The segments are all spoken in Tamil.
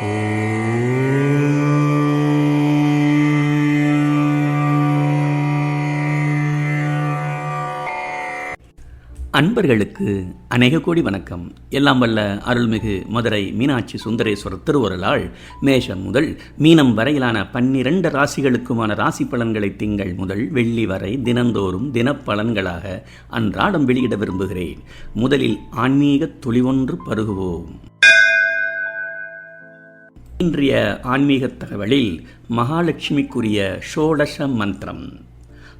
அன்பர்களுக்கு அநேக கோடி வணக்கம். எல்லாம் வல்ல அருள்மிகு மதுரை மீனாட்சி சுந்தரேஸ்வரர் திருவருளால் மேஷம் முதல் மீனம் வரையிலான பன்னிரண்டு ராசிகளுக்குமான ராசி பலன்களை திங்கள் முதல் வெள்ளி வரை தினந்தோறும் தினப்பலன்களாக அன்றாடம் வெளியிட விரும்புகிறேன். முதலில் ஆன்மீக துளிவொன்று பருகுவோம். இன்றைய ஆன்மீக தகவலில் மகாலட்சுமிக்குரிய ஷோடச மந்திரம்.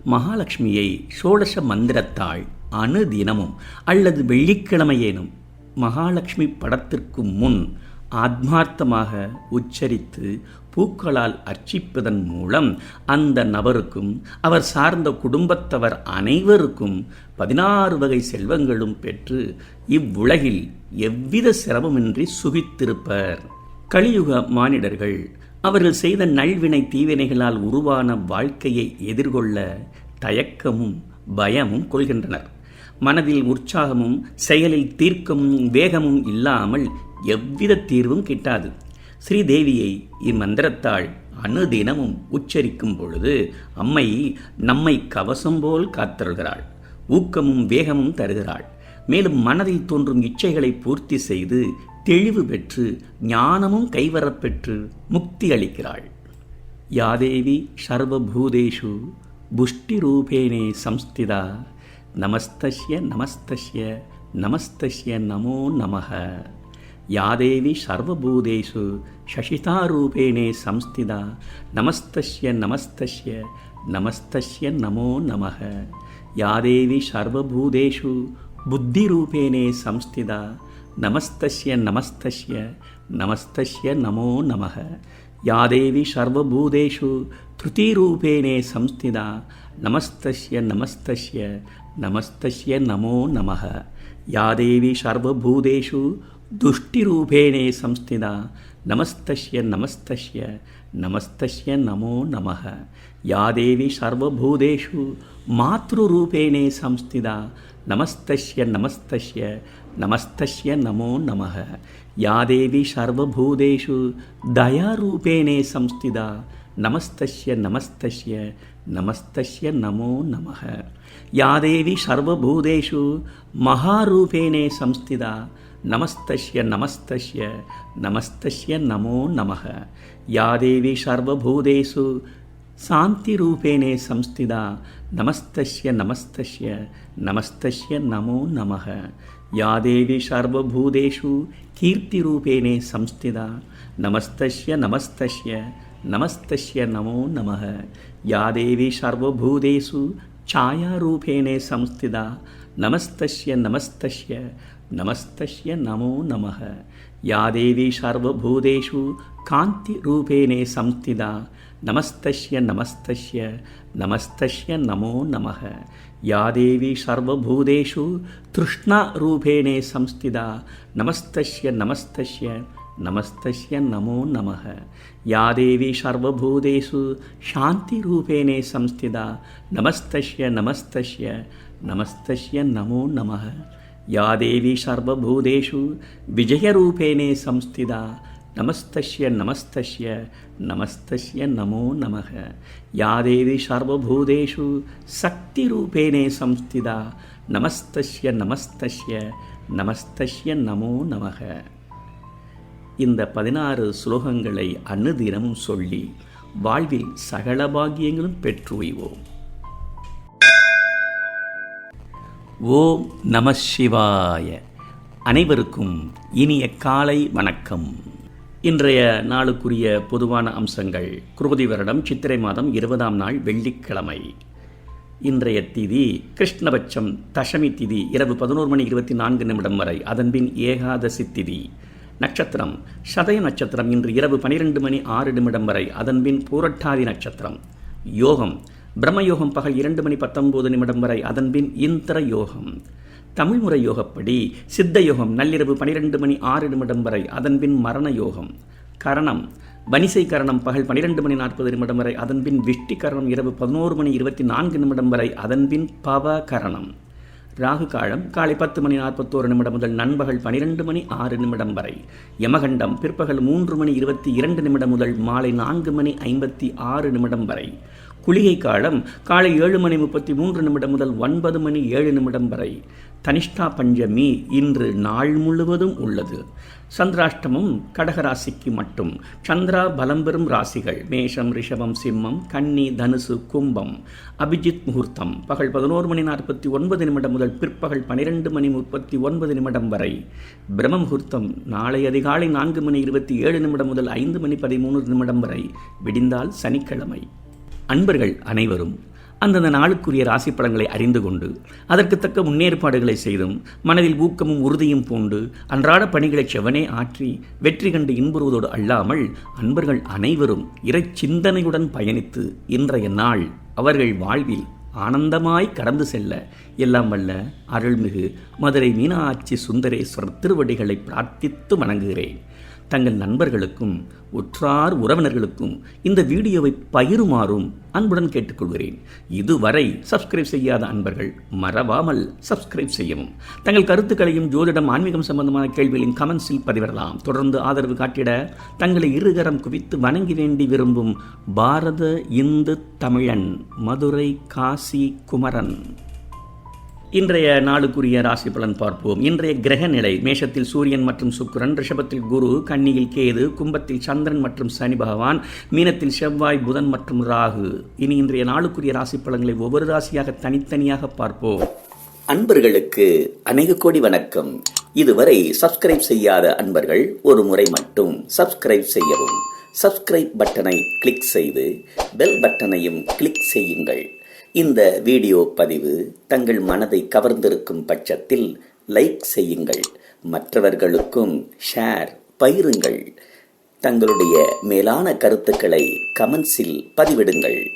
மகாலட்சுமியை ஷோடச மந்திரத்தால் அணுதினமும் அல்லது வெள்ளிக்கிழமையேனும் மகாலட்சுமி படத்திற்கு முன் ஆத்மார்த்தமாக உச்சரித்து பூக்களால் அர்ச்சிப்பதன் மூலம் அந்த நபருக்கும் அவர் சார்ந்த குடும்பத்தவர் அனைவருக்கும் பதினாறு வகை செல்வங்களும் பெற்று இவ்வுலகில் எவ்வித சிரமமின்றி சுகித்திருப்பர். கலியுக மானிடர்கள் அவர்கள் செய்த நல்வினை தீவினைகளால் உருவான வாழ்க்கையை எதிர்கொள்ள தயக்கமும் பயமும் கொள்கின்றனர். மனதில் உற்சாகமும் செயலில் தீர்க்கமும் வேகமும் இல்லாமல் எவ்வித தீர்வும் கிட்டாது. ஸ்ரீதேவியை இம்மந்திரத்தால் அணுதினமும் உச்சரிக்கும் பொழுது அம்மை நம்மை கவசம் போல் காத்தருகிறாள் ஊக்கமும் வேகமும் தருகிறாள். மேலும் மனதில் தோன்றும் இச்சைகளை பூர்த்தி செய்து தெளிவு பெற்று ஞானமும் கைவரப்பெற்று முக்தி அளிக்கிறாள். யாதேவி சர்வபூதேஷு புஷ்டிரூபேணே சம்ஸ்திதா நமஸ்தஸ்ய நமஸ்தஸ்ய நமஸ்தஸ்ய நமோ நமக யாதேவி சர்வபூதேஷு சசிதாரூபேணே சம்ஸ்திதா நமஸ்தஸ்ய நமஸ்தஸ்ய நமஸ்தஸ்ய நமோ நமக யாதேவி சர்வபூதேஷு புத்திரூபேணே சம்ஸ்திதா நமஸ்தஸ்ய நமஸ்தஸ்ய நமஸ்தஸ்ய நமோ நமக யாதேவி சர்வபூதேஷு திருதிரூபேணே சம்ஸ்திதா. நமஸ்தஸ்ய நமஸ்தஸ்ய நமஸ்தஸ்ய நமோ நமக யாதேவி சர்வபூதேஷு துஷ்டிரூபேணே சம்ஸ்திதா. நமஸ்தஸ்ய நமஸ்தஸ்ய நமஸ்தஸ்ய நமோ நமக யாதேவி சர்வபூதேஷு மாத்ருரூபேணே சம்ஸ்திதா. நமஸ்தஸ்ய நமஸ்தஸ்ய நமஸ்தஸ்ய நமோ நம யாதேவி சர்வபூதேஷு தயாரூபேணே சம்ஸ்திதா. நமஸ்தஸ்ய நமஸ்தஸ்ய நமஸ்தஸ்ய நமோ நம யாதேவி சர்வபூதேஷு மகாரூபேணே சம்ஸ்திதா. நமஸ்தஸ்ய நமஸ்தஸ்ய நமஸ்தஸ்ய நமோ நம யாதேவி சர்வபூதேஷு சாந்திரூபேணே சம்ஸ்திதா. நமஸ்தஸ்ய நமஸ்தஸ்ய நமஸ்தஸ்ய நமோ நமः या देवी सर्वभूतेषु கீர்த்திரூபேனே சம்ஸ்திதா நமஸ்தஸ்ய நமஸ்தஸ்ய நமஸ்தஸ்ய நமோ நம யா தேவி சர்வபூதேஷு சாயாரூபேணே சம்ஸ்திதா நமஸ்தஸ்ய நமஸ்தஸ்ய நமஸ்தஸ்ய நமோ நம யா தேவி சர்வபூதேஷு காந்தி ரூபேணே சம்ஸ்திதா நமஸ்தஸ்ய நமஸ்தஸ்ய நமஸ்தஸ்ய நமோ நம या देवी सर्वभूतेषु तृष्णारूपेणे संस्थिता नमस्तस्य नमस्तस्य नमस्तस्य नमो नमः या देवी सर्वभूतेषु शान्तिरूपेणे संस्थिता नमस्तस्य नमस्तस्य नमस्तस्य नमो नमः या देवी सर्वभूतेषु विजयरूपेणे संस्थिता நமஸ்தஷ்ய நமஸ்தஷ்ய நமஸ்தஸ்ய நமோ நமக. யாதேதி சர்வபூதேஷு சக்தி ரூபேனே சம்ஸ்திதா. நமஸ்தஷ்ய நமஸ்தஷ்ய நமஸ்தஷ்ய நமோ நமக. இந்த பதினாறு ஸ்லோகங்களை அணுதினமும் சொல்லி வாழ்வில் சகல பாகியங்களும் பெற்றுவோம் ஓம் நம சிவாய. அனைவருக்கும் இனிய காலை வணக்கம். இன்றைய நாளுக்குரிய பொதுவான அம்சங்கள். குருபதி வருடம் சித்திரை மாதம் இருபதாம் நாள் வெள்ளிக்கிழமை. இன்றைய திதி கிருஷ்ணபட்சம் தசமி திதி இரவு பதினோரு மணி இருபத்தி நான்கு நிமிடம் வரை அதன்பின் ஏகாதசி திதி. நட்சத்திரம். சதய நட்சத்திரம் இன்று இரவு பனிரெண்டு மணி ஆறு நிமிடம் வரை அதன்பின் பூரட்டாதி நட்சத்திரம். யோகம். பிரம்மயோகம் பகல் இரண்டு மணி பத்தொன்பது நிமிடம் வரை அதன்பின் இந்திர யோகம். தமிழ்முறை யோகப்படி சித்த யோகம் நள்ளிரவு பனிரெண்டு மணி ஆறு நிமிடம் வரை அதன்பின் மரண யோகம் கரணம். வனிசை கரணம் பகல் பனிரெண்டு மணி நாற்பது நிமிடம் வரை அதன்பின் விஷ்டி கரணம் இரவு பதினோரு மணி இருபத்தி நான்கு நிமிடம் வரை அதன்பின் பவ கரணம் ராகு காலம் காலை பத்து மணி நாற்பத்தோரு நிமிடம் முதல் நண்பகல் பனிரெண்டு மணி ஆறு நிமிடம் வரை. யமகண்டம் பிற்பகல் மூன்று மணி இருபத்தி இரண்டு நிமிடம் முதல் மாலை நான்கு மணி ஐம்பத்தி ஆறு நிமிடம் வரை. குளிகை காலம் காலை ஏழு மணி முப்பத்தி மூன்று நிமிடம் முதல் ஒன்பது மணி ஏழு நிமிடம் வரை. தனிஷ்டா பஞ்சமி இன்று நாள் முழுவதும் உள்ளது. சந்திராஷ்டமம் கடகராசிக்கு மட்டும். சந்திரா பலம் பெறும் ராசிகள் மேஷம் ரிஷபம் சிம்மம் கன்னி தனுசு கும்பம். அபிஜித் முகூர்த்தம். பகல் பதினோரு மணி நாற்பத்தி ஒன்பது நிமிடம் முதல் பிற்பகல் பனிரெண்டு மணி முப்பத்தி ஒன்பது நிமிடம் வரை. பிரம்ம முகூர்த்தம் நாளை அதிகாலை நான்கு மணி இருபத்தி ஏழு நிமிடம் முதல் ஐந்து மணி பதிமூணு நிமிடம் வரை. விடிந்தால் சனிக்கிழமை. அன்பர்கள் அனைவரும் அந்தந்த நாளுக்குரிய ராசி பலன்களை அறிந்து கொண்டு அதற்கு தக்க முன்னேற்பாடுகளை செய்தும் மனதில் ஊக்கமும் உறுதியும் பூண்டு அன்றாட பணிகளை செவனே ஆற்றி வெற்றி கண்டு இன்புறுவதோடு அல்லாமல் அன்பர்கள் அனைவரும் இறை சிந்தனையுடன் பயணித்து இன்றைய நாள் அவர்கள் வாழ்வில் ஆனந்தமாய் கடந்து செல்ல எல்லாம் வல்ல அருள்மிகு மதுரை மீனாட்சி சுந்தரேஸ்வரர் திருவடிகளை பிரார்த்தித்து வணங்குகிறேன். தங்கள் நண்பர்களுக்கும் உற்றார் உறவினர்களுக்கும் இந்த வீடியோவை பகிருமாறும் அன்புடன் கேட்டுக்கொள்கிறேன். இதுவரை சப்ஸ்கிரைப் செய்யாத அன்பர்கள் மறவாமல் சப்ஸ்கிரைப் செய்யவும். தங்கள் கருத்துக்களையும் ஜோதிடம் ஆன்மீகம் சம்பந்தமான கேள்விகளின் கமெண்ட்ஸில் பதிவிடலாம். தொடர்ந்து ஆதரவு காட்டிட தங்களை இருகரம் குவித்து வணங்கி வேண்டி விரும்பும் பாரத இந்து தமிழன் மதுரை காசி குமரன். இன்றைய நாளுக்குரிய ராசி பலன் பார்ப்போம். இன்றைய கிரக நிலை மேஷத்தில் சூரியன் மற்றும் சுக்கிரன் ரிஷபத்தில் குரு கன்னியில் கேது கும்பத்தில் சந்திரன் மற்றும் சனி பகவான் மீனத்தில் செவ்வாய் புதன் மற்றும் ராகு. இனி இன்றைய நாளுக்குரிய ராசி பலன்களை ஒவ்வொரு ராசியாக தனித்தனியாக பார்ப்போம். அன்பர்களுக்கு அநேக கோடி வணக்கம். இதுவரை சப்ஸ்கிரைப் செய்யாத அன்பர்கள் ஒரு முறை மட்டும் சப்ஸ்கிரைப் செய்யவும். சப்ஸ்கிரைப் பட்டனை கிளிக் செய்து பெல் பட்டனையும் கிளிக் செய்யுங்கள். இந்த வீடியோ பதிவு தங்கள் மனதை கவர்ந்திருக்கும் பட்சத்தில் லைக் செய்யுங்கள். மற்றவர்களுக்கும் ஷேர் பயிருங்கள் தங்களுடைய மேலான கருத்துக்களை கமெண்ட்ஸில் பதிவிடுங்கள்.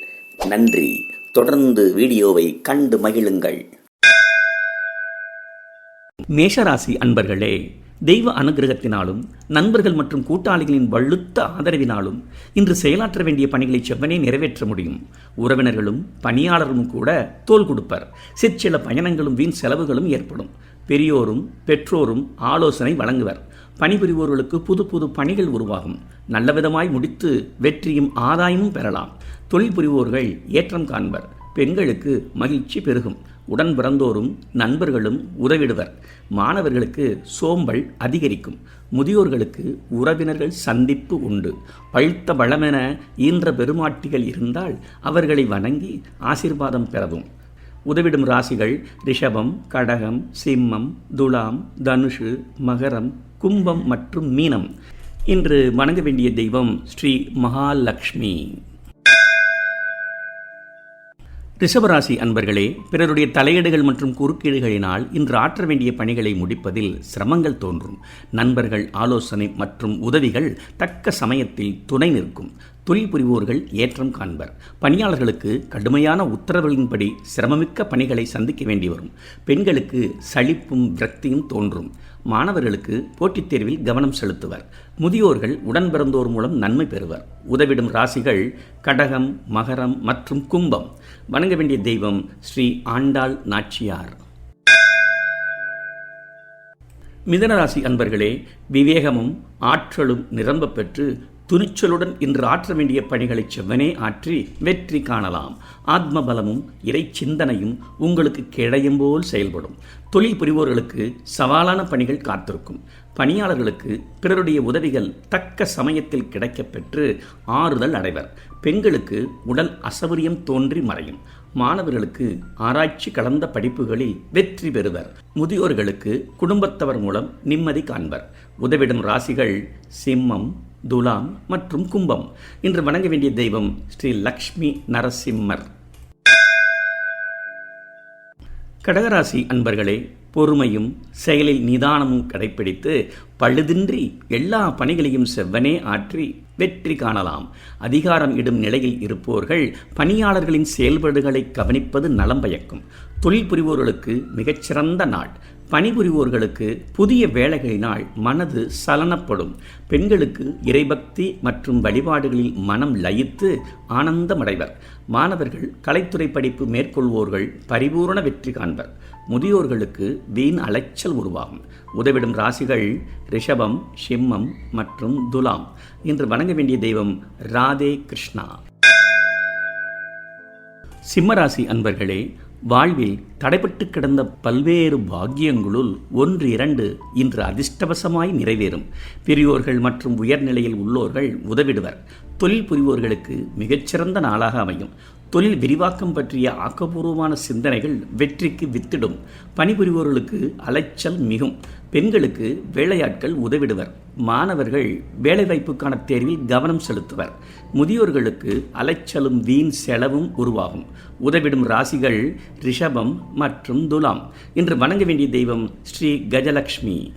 நன்றி. தொடர்ந்து வீடியோவை கண்டு மகிழுங்கள். மேஷராசி அன்பர்களே தெய்வ அனுகிரகத்தினாலும் நண்பர்கள் மற்றும் கூட்டாளிகளின் வலுத்த ஆதரவினாலும் இன்று செயலாற்ற வேண்டிய பணிகளை செவ்வனே நிறைவேற்ற முடியும். உறவினர்களும் பணியாளர்களும் கூட தோல் கொடுப்பர். சிற்சில பயணங்களும் வீண் செலவுகளும் ஏற்படும். பெரியோரும் பெற்றோரும் ஆலோசனை வழங்குவர். பணிபுரிவோர்களுக்கு புது புது பணிகள் உருவாகும். நல்லவிதமாய் முடித்து வெற்றியும் ஆதாயமும் பெறலாம். தொழில் புரிவோர்கள் ஏற்றம் காண்பர். பெண்களுக்கு மகிழ்ச்சி பெருகும். உடன் பிறந்தோரும் நண்பர்களும் உதவிடுவர். மாணவர்களுக்கு சோம்பல் அதிகரிக்கும். முதியோர்களுக்கு உறவினர்கள் சந்திப்பு உண்டு. பழுத்த பழமென ஈன்ற பெருமாட்டிகள் இருந்தால் அவர்களை வணங்கி ஆசீர்வாதம் பெறவும். உதவிடும் ராசிகள் ரிஷபம் கடகம் சிம்மம் துலாம் தனுஷு மகரம் கும்பம் மற்றும் மீனம். இன்று வணங்க வேண்டிய தெய்வம் ஸ்ரீ மகாலட்சுமி ரிஷபராசி அன்பர்களே பிறருடைய தலையீடுகள் மற்றும் குறுக்கீடுகளினால் இன்று ஆற்ற வேண்டிய பணிகளை முடிப்பதில் சிரமங்கள் தோன்றும். நண்பர்கள் ஆலோசனை மற்றும் உதவிகள் தக்க சமயத்தில் துணை நிற்கும். தொழில் புரிவோர்கள் ஏற்றம் காண்பர். பணியாளர்களுக்கு கடுமையான உத்தரவுகளின்படி சிரமமிக்க பணிகளை சந்திக்க வேண்டி வரும். பெண்களுக்கு சளிப்பும் விரக்தியும் தோன்றும். மாணவர்களுக்கு போட்டித் தேர்வில் கவனம் செலுத்துவர். முதியோர்கள் உடன் பிறந்தோர் மூலம் நன்மை பெறுவர். உதவிடும் ராசிகள் கடகம் மகரம் மற்றும் கும்பம். வணங்க வேண்டிய தெய்வம் ஸ்ரீ ஆண்டாள் நாச்சியார். மிதனராசி அன்பர்களே விவேகமும் ஆற்றலும் நிரம்ப பெற்று துணிச்சலுடன் இன்று ஆற்ற வேண்டிய பணிகளை செவ்வனே ஆற்றி வெற்றி காணலாம். ஆத்ம பலமும் இறை சிந்தனையும் உங்களுக்கு கிடையும் போல் செயல்படும். தொழில் புரிவோர்களுக்கு சவாலான பணிகள் காத்திருக்கும். பணியாளர்களுக்கு பிறருடைய உதவிகள் தக்க சமயத்தில் கிடைக்கப் பெற்று ஆறுதல் அடைவர். பெண்களுக்கு உடல் அசௌரியம் தோன்றி மறையும். மாணவர்களுக்கு ஆராய்ச்சி கலந்த படிப்புகளில் வெற்றி பெறுவர். முதியோர்களுக்கு குடும்பத்தவர் மூலம் நிம்மதி காண்பர். உதவிடும் ராசிகள் சிம்மம் துலாம் மற்றும் கும்பம். இன்று வணங்க வேண்டிய தெய்வம் ஸ்ரீ லக்ஷ்மி நரசிம்மர். கடகராசி அன்பர்களே பொறுமையும் செயலில் நிதானமும் கடைப்பிடித்து பழுதின்றி எல்லா பணிகளையும் செவ்வனே ஆற்றி வெற்றி காணலாம். அதிகாரம் இடும் நிலையில் இருப்போர்கள் பணியாளர்களின் செயல்பாடுகளை கவனிப்பது நலம் பயக்கும். தொழில் புரிவோர்களுக்கு மிகச்சிறந்த நாள். பணிபுரிவோர்களுக்கு புதிய வேலைகளினால் மனது சலனப்படும். பெண்களுக்கு இறைபக்தி மற்றும் வழிபாடுகளில் மனம் லயித்து ஆனந்தமடைவர். மாணவர்கள் கலைத்துறை படிப்பு மேற்கொள்வோர்கள் பரிபூரண வெற்றி காண்பர். முதியோர்களுக்கு வீண் அலைச்சல் உருவாகும். உதவிடும் ராசிகள் ரிஷபம் சிம்மம் மற்றும் துலாம். இன்று வணங்க வேண்டிய தெய்வம் ராதே கிருஷ்ணா. சிம்மராசி அன்பர்களே வாழ்வில் தடைப்பட்டு கிடந்த பல்வேறு பாக்கியங்களுள் ஒன்று இரண்டு இன்று அதிர்ஷ்டவசமாய் நிறைவேறும். பெரியோர்கள் மற்றும் உயர்நிலையில் உள்ளோர்கள் உதவிடுவர். தொழில் புரிவோர்களுக்கு மிகச்சிறந்த நாளாக அமையும். தொழில் விரிவாக்கம் பற்றிய ஆக்கப்பூர்வமான சிந்தனைகள் வெற்றிக்கு வித்திடும். பணிபுரிவோர்களுக்கு அலைச்சல் மிகும். பெண்களுக்கு வேலையாட்கள் உதவிடுவர். மாணவர்கள் வேலைவாய்ப்புக்கான தேர்வில் கவனம் செலுத்துவர். முதியோர்களுக்கு அலைச்சலும் வீண் செலவும் உருவாகும். உதவிடும் ராசிகள் ரிஷபம் மற்றும் துலாம். இன்று வணங்க வேண்டிய தெய்வம் ஸ்ரீ கஜலக்ஷ்மி.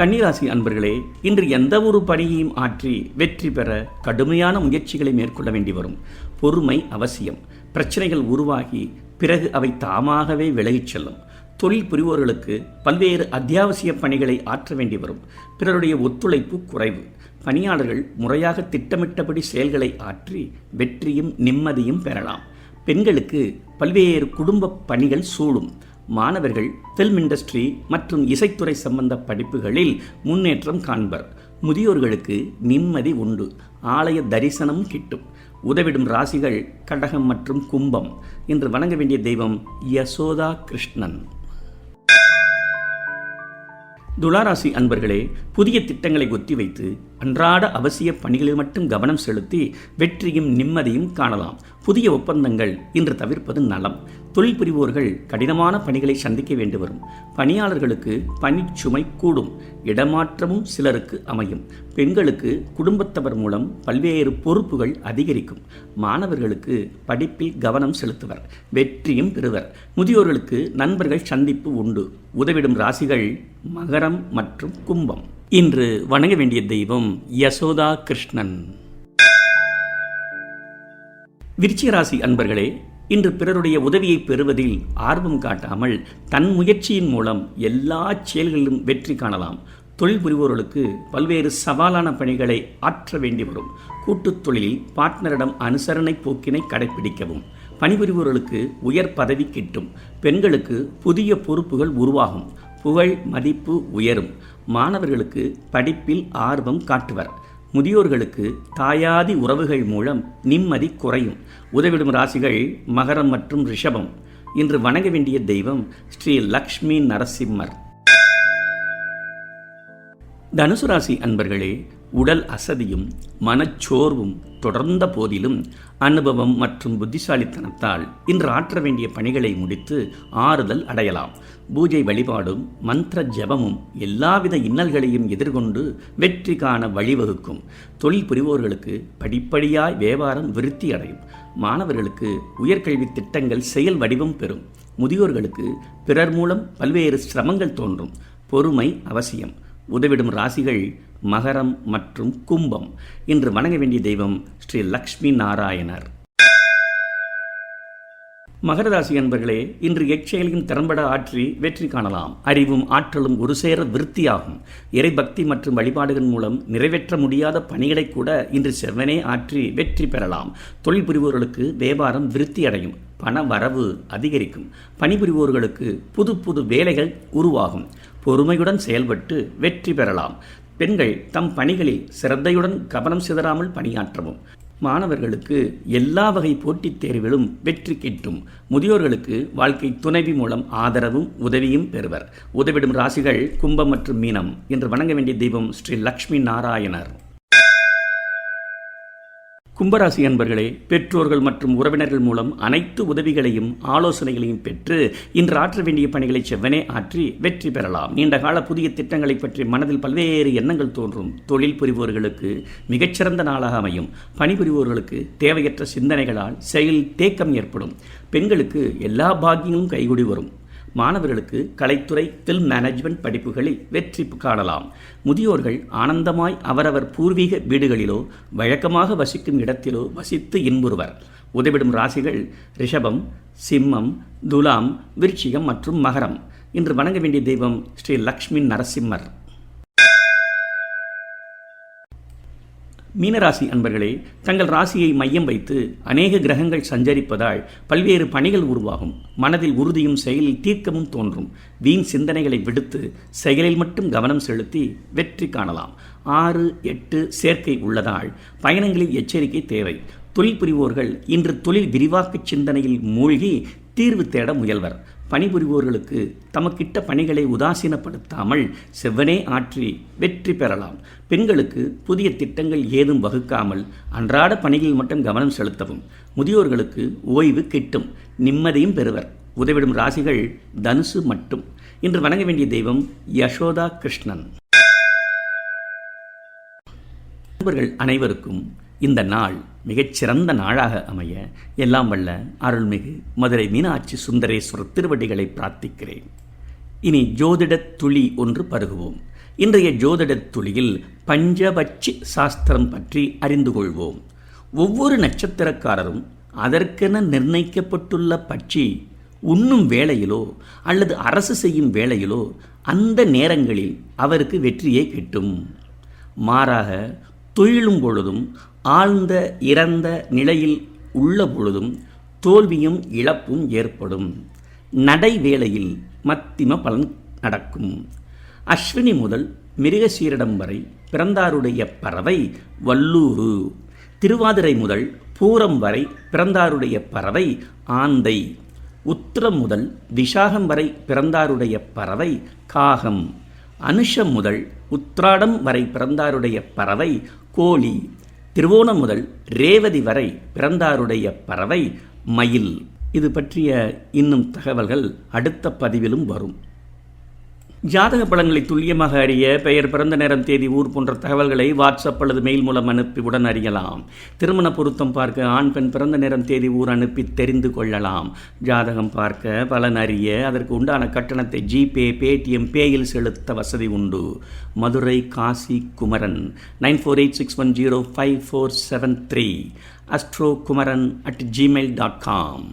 கன்னிராசி அன்பர்களே இன்று எந்த ஒரு பணியையும் ஆற்றி வெற்றி பெற கடுமையான முயற்சிகளை மேற்கொள்ள வேண்டி வரும். பொறுமை அவசியம். பிரச்சனைகள் உருவாகி பிறகு அவை தாமாகவே விலகிச் செல்லும். தொழில் புரிவோர்களுக்கு பல்வேறு அத்தியாவசிய பணிகளை ஆற்ற வேண்டி வரும். பிறருடைய ஒத்துழைப்பு குறைவு. பணியாளர்கள் முறையாக திட்டமிட்டபடி செயல்களை ஆற்றி வெற்றியும் நிம்மதியும் பெறலாம். பெண்களுக்கு பல்வேறு குடும்ப பணிகள் சூடும். மாணவர்கள் ஃபில்ம் இண்டஸ்ட்ரி மற்றும் இசைத்துறை சம்பந்த படிப்புகளில் முன்னேற்றம் காண்பர். முதியோர்களுக்கு நிம்மதி உண்டு. ஆலய தரிசனம் கிட்டும். உதவிடும் ராசிகள் கடகம் மற்றும் கும்பம் என்று வணங்க வேண்டிய தெய்வம் யசோதா கிருஷ்ணன். துளாராசி அன்பர்களே புதிய திட்டங்களை ஒத்திவைத்து அன்றாட அவசிய பணிகளில் மட்டும் கவனம் செலுத்தி வெற்றியும் நிம்மதியும் காணலாம். புதிய ஒப்பந்தங்கள் இன்று தவிர்ப்பது நலம். தொழில் புரிவோர்கள் கடினமான பணிகளை சந்திக்க வேண்டி வரும் பணியாளர்களுக்கு பணிச்சுமை கூடும். இடமாற்றமும் சிலருக்கு அமையும். பெண்களுக்கு குடும்பத்தவர் மூலம் பல்வேறு பொறுப்புகள் அதிகரிக்கும். மாணவர்களுக்கு படிப்பில் கவனம் செலுத்துவர். வெற்றியும் பெறுவர். முதியோர்களுக்கு நண்பர்கள் சந்திப்பு உண்டு. உதவிடும் ராசிகள் மகரம் மற்றும் கும்பம். இன்று வணங்க வேண்டிய தெய்வம் யசோதா கிருஷ்ணன். விருச்சிகராசி அன்பர்களே இன்று பிறருடைய உதவியை பெறுவதில் ஆர்வம் காட்டாமல் தன் முயற்சியின் மூலம் எல்லா செயல்களிலும் வெற்றி காணலாம். தொழில் புரிவோர்களுக்கு பல்வேறு சவாலான பணிகளை ஆற்ற வேண்டி வரும். கூட்டுத் தொழிலில் பார்ட்னரிடம் அனுசரணை போக்கினை கடைபிடிக்கவும் பணிபுரிவோர்களுக்கு உயர் பதவி கிட்டும். பெண்களுக்கு புதிய பொறுப்புகள் உருவாகும். புகழ் மதிப்பு உயரும். மாணவர்களுக்கு படிப்பில் ஆர்வம் காட்டுவர். முதியோர்களுக்கு தாயாதி உறவுகள் மூலம் நிம்மதி குறையும். உதவிடும் ராசிகள் மகரம் மற்றும் ரிஷபம். இன்று வணங்க வேண்டிய தெய்வம் ஸ்ரீ லக்ஷ்மி நரசிம்மர். தனுசு ராசி அன்பர்களே உடல் அசதியும் மனச்சோர்வும் தொடர்ந்த போதிலும் அனுபவம் மற்றும் புத்திசாலித்தனத்தால் இன்று ஆற்ற வேண்டிய பணிகளை முடித்து ஆறுதல் அடையலாம். பூஜை வழிபாடும் மந்திர ஜபமும் எல்லாவித இன்னல்களையும் எதிர்கொண்டு வெற்றி காண வழிவகுக்கும். தொழில் புரிவோர்களுக்கு படிப்படியாய் வியாபாரம் விருத்தி அடையும். மாணவர்களுக்கு உயர்கல்வி திட்டங்கள் செயல் வடிவம் பெறும். முதியோர்களுக்கு பிறர் மூலம் பல்வேறு சிரமங்கள் தோன்றும். பொறுமை அவசியம். உதவிடும் ராசிகள் மகரம் மற்றும் கும்பம். இன்று வணங்க வேண்டிய தெய்வம் ஸ்ரீ லக்ஷ்மி நாராயணர். மகர ராசி இன்று எச்செயலையும் திறம்பட ஆற்றி வெற்றி காணலாம். அறிவும் ஆற்றலும் ஒரு சேர விருத்தியாகும். இறைபக்தி மற்றும் வழிபாடுகள் மூலம் நிறைவேற்ற முடியாத பணிகளை கூட இன்று செவ்வனே ஆற்றி வெற்றி பெறலாம். தொழில் புரிவோர்களுக்கு வியாபாரம் விருத்தி அடையும். பண வரவு அதிகரிக்கும். பணிபுரிவோர்களுக்கு புது புது வேலைகள் உருவாகும். பொறுமையுடன் செயல்பட்டு வெற்றி பெறலாம். பெண்கள் தம் பணிகளில் சிரத்தையுடன் கவனம் சிதறாமல் பணியாற்றவும். மாணவர்களுக்கு எல்லா வகை போட்டித் தேர்விலும் வெற்றி கிட்டும். முதியோர்களுக்கு வாழ்க்கை துணைவி மூலம் ஆதரவும் உதவியும் பெறுவர். உதவிடும் ராசிகள் கும்பம் மற்றும் மீனம் என்று வணங்க வேண்டிய தெய்வம் ஸ்ரீ லக்ஷ்மி நாராயணர். கும்பராசி அன்பர்களே பெற்றோர்கள் மற்றும் உறவினர்கள் மூலம் அனைத்து உதவிகளையும் ஆலோசனைகளையும் பெற்று இன்று ஆற்ற வேண்டிய பணிகளை செவ்வனே ஆற்றி வெற்றி பெறலாம். நீண்டகால புதிய திட்டங்களை பற்றி மனதில் பல்வேறு எண்ணங்கள் தோன்றும். தொழில் புரிவோர்களுக்கு மிகச்சிறந்த நாளாக அமையும். பணிபுரிவோர்களுக்கு தேவையற்ற சிந்தனைகளால் செயல் தேக்கம் ஏற்படும். பெண்களுக்கு எல்லா பாக்கியமும் கைகூடி வரும். மாணவர்களுக்கு கலைத்துறை ஃபில்ம் மேனேஜ்மெண்ட் படிப்புகளில் வெற்றி காணலாம். முதியோர்கள் ஆனந்தமாய் அவரவர் பூர்வீக வீடுகளிலோ வழக்கமாக வசிக்கும் இடத்திலோ வசித்து இன்புறுவர். உதவிடும் ராசிகள் ரிஷபம் சிம்மம் துலாம் விருச்சிகம் மற்றும் மகரம். இன்று வணங்க வேண்டிய தெய்வம் ஸ்ரீ லக்ஷ்மி நரசிம்மர். மீனராசி அன்பர்களே தங்கள் ராசியை மையம் வைத்து அநேக கிரகங்கள் சஞ்சரிப்பதால் பல்வேறு பணிகள் உருவாகும். மனதில் உறுதியும் செயலில் தீர்க்கமும் தோன்றும். வீண் சிந்தனைகளை விடுத்து செயலில் மட்டும் கவனம் செலுத்தி வெற்றி காணலாம். ஆறு எட்டு சேர்க்கை உள்ளதால் பயணங்களில் எச்சரிக்கை தேவை. தொழில் புரிவோர்கள் இன்று தொழில் விரிவாக்க சிந்தனையில் மூழ்கி தீர்வு தேட முயல்வர். பணிபுரிவோர்களுக்கு தமக்கிட்ட பணிகளை உதாசீனப்படுத்தாமல் செவ்வனே ஆற்றி வெற்றி பெறலாம். பெண்களுக்கு புதிய திட்டங்கள் ஏதும் வகுக்காமல் அன்றாட பணிகளில் மட்டும் கவனம் செலுத்தவும் முதியோர்களுக்கு ஓய்வு கிட்டும் நிம்மதியும் பெறுவர். உதவிடும் ராசிகள் தனுசு மட்டும். இன்று வணங்க வேண்டிய தெய்வம் யசோதா கிருஷ்ணன். நண்பர்கள் அனைவருக்கும் இந்த நாள் மிகச்சிறந்த நாளாக அமைய எல்லாம் வல்ல அருள்மிகு மதுரை மீனாட்சி சுந்தரேஸ்வரர் திருவடிகளை பிரார்த்திக்கிறேன். இனி ஜோதிடத் துளி ஒன்று பருகுவோம். இன்றைய ஜோதிடத் துளியில் பஞ்சபட்சி சாஸ்திரம் பற்றி அறிந்து கொள்வோம். ஒவ்வொரு நட்சத்திரக்காரரும் அதற்கென நிர்ணயிக்கப்பட்டுள்ள பட்சி உண்ணும் வேளையிலோ அல்லது அரசு செய்யும் வேளையிலோ அந்த நேரங்களில் அவருக்கு வெற்றியே கிட்டும். மாறாக துயிலும் பொழுதும் ஆழ்ந்த இறந்த நிலையில் உள்ள பொழுதும் தோல்வியும் இழப்பும் ஏற்படும். நடை வேளையில் மத்திம பலன் நடக்கும். அஸ்வினி முதல் மிருகசீரிடம் வரை பிறந்தாருடைய பறவை வல்லூரு. திருவாதிரை முதல் பூரம் வரை பிறந்தாருடைய பறவை ஆந்தை. உத்திரம் முதல் விஷாகம் வரை பிறந்தாருடைய பறவை காகம். அனுஷம் முதல் உத்ராடம் வரை பிறந்தாருடைய பறவை கோழி. திருவோணம் முதல் ரேவதி வரை பிறந்தாருடைய பறவை மயில். இது பற்றிய இன்னும் தகவல்கள் அடுத்த பதிவிலும் வரும். ஜாதக பலன்களை துல்லியமாக அறிய பெயர் பிறந்த நேரம் தேதி ஊர் போன்ற தகவல்களை வாட்ஸ்அப் அல்லது மெயில் மூலம் அனுப்பி உடன் அறியலாம். திருமண பொருத்தம் பார்க்க ஆண் பெண் பிறந்த நேரம் தேதி ஊர் அனுப்பி தெரிந்து கொள்ளலாம். ஜாதகம் பார்க்க பலன் அறிய அதற்கு உண்டான கட்டணத்தை ஜிபே பேடிஎம் பேயில் செலுத்த வசதி உண்டு. Madurai Kasi Kumaran nine four eight six one zero five four seven three astro Kumaran at Gmail dot com